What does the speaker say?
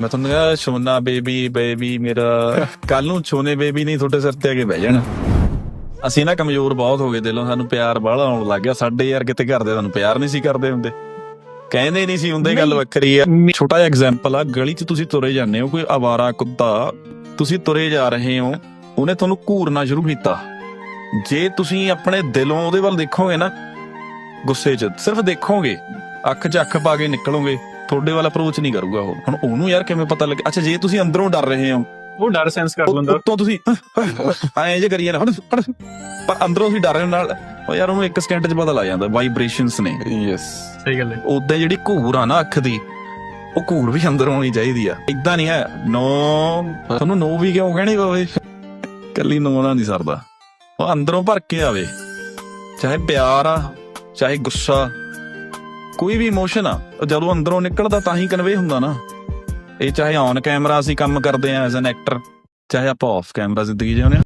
ਮੈਂ ਤੁਹਾਨੂੰ ਕਿਹਾ ਸੋਨਾ ਬੇਬੀ ਬੇਬੀ ਮੇਰਾ। ਕੱਲ ਨੂੰ ਛੋਨੇ ਬੇਬੀ ਨਹੀਂ ਤੁਹਾਡੇ ਸਿਰ ਤੇ ਆ ਕੇ ਬਹਿ ਜਾਣਾ। ਅਸੀਂ ਨਾ ਕਮਜ਼ੋਰ ਬਹੁਤ ਹੋ ਗਏ ਦਿਲੋਂ ਸਾਨੂੰ ਪਿਆਰ ਬਾਹਲਾ ਆਉਣ ਲੱਗ ਗਿਆ। ਸਾਡੇ ਯਾਰ ਕਿਤੇ ਘਰ ਦੇ ਸਾਨੂੰ ਪਿਆਰ ਨਹੀਂ ਸੀ ਕਰਦੇ ਹੁੰਦੇ। ਕਹਿੰਦੇ ਨਹੀਂ ਸੀ ਹੁੰਦੇ ਗੱਲ ਵੱਖਰੀ ਆ। ਛੋਟਾ ਜਿਹਾ ਐਗਜ਼ਾਮਪਲ ਆ ਗਲੀ 'ਚ ਤੁਸੀਂ ਤੁਰੇ ਜਾਂਦੇ ਹੋ ਕੋਈ ਆਵਾਰਾ ਕੁੱਤਾ ਤੁਸੀਂ ਤੁਰੇ ਜਾ ਰਹੇ ਹੋ ਉਹਨੇ ਤੁਹਾਨੂੰ ਘੂਰਨਾ ਸ਼ੁਰੂ ਕੀਤਾ। ਜੇ ਤੁਸੀਂ ਆਪਣੇ ਦਿਲੋਂ ਉਹਦੇ ਵੱਲ ਦੇਖੋਗੇ ਨਾ ਗੁੱਸੇ 'ਚ ਸਿਰਫ ਦੇਖੋਗੇ ਅੱਖ 'ਚ ਅੱਖ ਪਾ ਕੇ ਨਿਕਲੋਗੇ। ਤੁਹਾਡੇ ਵੱਲ ਅਪਰੋਚ ਨਹੀਂ ਕਰੂਗਾ ਉਹ। ਹੁਣ ਉਹਨੂੰ ਯਾਰ ਕਿਵੇਂ ਪਤਾ ਲੱਗੇ? ਅੱਛਾ ਜੇ ਤੁਸੀਂ ਅੰਦਰੋਂ ਡਰ ਰਹੇ ਹੋ। ਉਹ ਡਰ ਸੈਂਸ ਕਰ ਲੈਂਦਾ। ਉੱਤੋਂ ਤੁਸੀਂ ਐਂ ਜੇ ਕਰੀਏ ਨਾ ਹਟ ਹਟ। ਪਰ ਅੰਦਰੋਂ ਤੁਸੀਂ ਡਰ ਰਹੇ ਨਾਲ। ਉਹ ਯਾਰ ਉਹਨੂੰ ਇੱਕ ਸਕਿੰਟ 'ਚ ਪਤਾ ਲੱਗ ਜਾਂਦਾ ਵਾਈਬ੍ਰੇਸ਼ਨਸ ਨੇ। ਯੈਸ ਸਹੀ ਗੱਲ ਹੈ। ਉਦਾਂ ਜਿਹੜੀ ਘੂਰ ਆ ਨਾ ਅੱਖ ਦੀ ਉਹ ਘੂਰ ਵੀ ਅੰਦਰ ਆਉਣੀ ਚਾਹੀਦੀ ਆ। ਇਦਾਂ ਨਹੀਂ ਹੈ। ਨੋ ਤੁਹਾਨੂੰ ਨੋ ਵੀ ਕਿਉਂ ਕਹਿਣੀ ਪਵੇ? ਕੱਲੀ ਨੋ ਨਾਲ ਨਹੀਂ ਸਰਦਾ। ਉਹ ਅੰਦਰੋਂ ਭਰ ਕੇ ਆਵੇ। ਚਾਹੇ ਪਿਆਰ ਆ ਚਾਹੇ ਗੁੱਸਾ। ਕੋਈ ਵੀ ਇਮੋਸ਼ਨ ਆ, ਉਹ ਜਦੋਂ ਅੰਦਰੋਂ ਨਿਕਲਦਾ ਤਾਂ ਹੀ ਕਨਵੇ ਹੁੰਦਾ ਨਾ। ਇਹ ਚਾਹੇ ਔਨ ਕੈਮਰਾ ਅਸੀਂ ਕੰਮ ਕਰਦੇ ਆ ਐਜ਼ ਐਨ ਐਕਟਰ ਚਾਹੇ ਆਪਾਂ ਆਫ ਕੈਮਰਾ ਜ਼ਿੰਦਗੀ ਜਿਉਂਦੇ ਆ।